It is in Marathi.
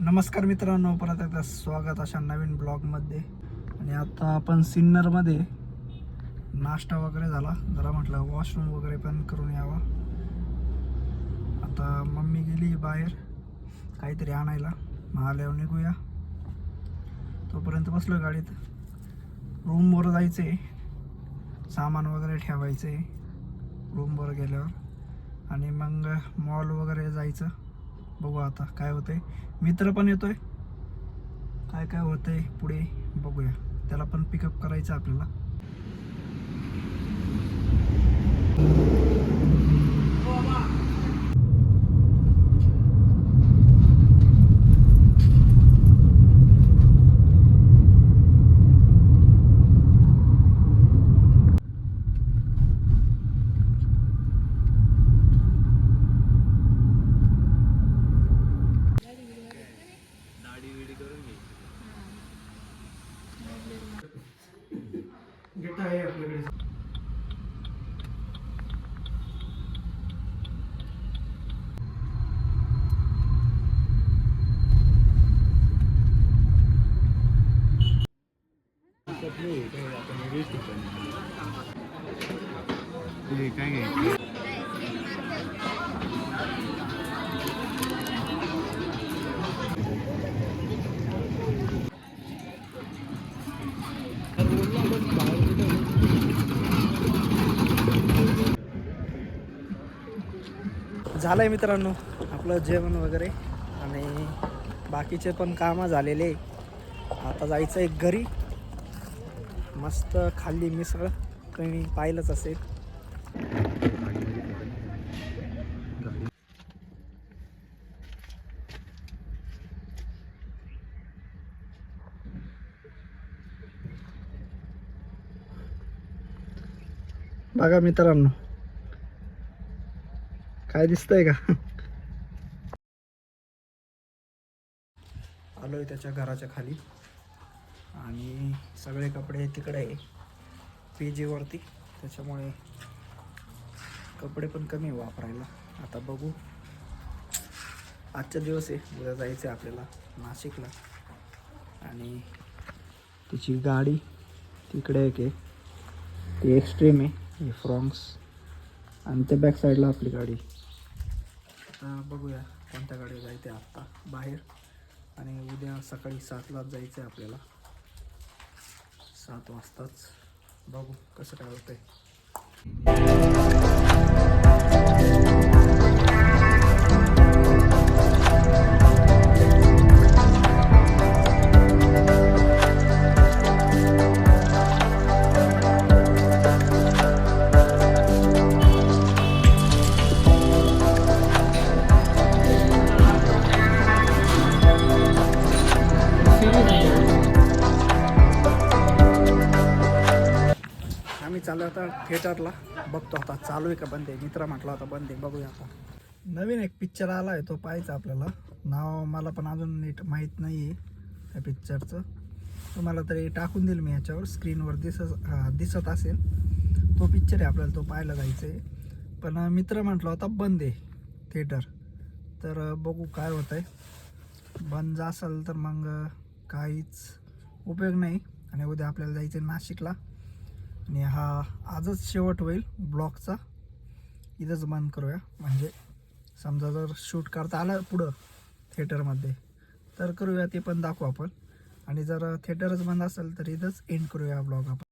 नमस्कार मित्रांनो परत एकदा स्वागत अशा नवीन ब्लॉगमध्ये. आणि आता आपण सिन्नरमध्ये नाश्ता वगैरे झाला. जरा म्हटलं वॉशरूम वगैरे पण करून यावा. आता मम्मी गेली बाहेर काहीतरी आणायला. मग आल्यावर निघूया. तोपर्यंत बसलो गाडीत. रूमवर जायचं आहे सामान वगैरे ठेवायचं आहे रूमवर गेल्यावर. आणि मग मॉल वगैरे जायचं. बघू आता काय होतंय. मित्र पण येतोय. काय काय होतंय पुढे बघूया. त्याला पण पिकअप करायचं आपल्याला. झालंय मित्रांनो आपलं जेवण वगैरे आणि बाकीचे पण कामं झालेले. आता जायचं एक घरी. मस्त खाल्ली मिसळ. तुम्ही पाहिलंच असेल. बघा मित्रांनो. काय दिसतंय का? आलोय त्याच्या घराच्या खाली. आणि सगळे कपडे तिकडे आहे. पी जीवरती त्याच्यामुळे कपडे पण कमी आहे वापरायला. आता बघू. आजचा दिवस आहे. उद्या जायचं आहे आपल्याला नाशिकला. आणि तिची गाडी तिकडे एक आहे. ती एक्स्ट्रीम आहे. ही फ्रॉन्क्स आणि त्या बॅक साईडला आपली गाडी. आता बघूया कोणत्या गाडी जायचं आहे आत्ता. बाहेर. आणि उद्या सकाळी सातलाच जायचं आहे आपल्याला. सात वाजताच बघू कसं काय होतंय. चालला होता आता थिएटरला बघतो आता चालू आहे का बंद आहे? मित्र म्हटला होता बंद आहे बघूया आता. नवीन एक पिक्चर आला आहे तो पाहायचा आपल्याला. नाव मला पण अजून नीट माहीत नाही आहे त्या पिक्चरचं तुम्हाला तरी टाकून देईल मी याच्यावर. स्क्रीनवर दिसत दिसत असेल. तो पिक्चर आहे आपल्याला तो पाहायला जायचं आहे पण मित्र म्हटला होता बंद आहे थिएटर तर बघू काय होत आहे बंद असेल तर मग काहीच उपयोग नाही. आणि उद्या आपल्याला जायचं आहे नाशिकला. आणि हा आजच शेवट होईल ब्लॉगचा इथंच बंद करूया. म्हणजे समजा जर शूट करता आलं पुढं थिएटरमध्ये तर करूया ते पण दाखवू आपण. आणि जर थिएटरच बंद असेल तर इथंच एंड करूया ब्लॉग आपण.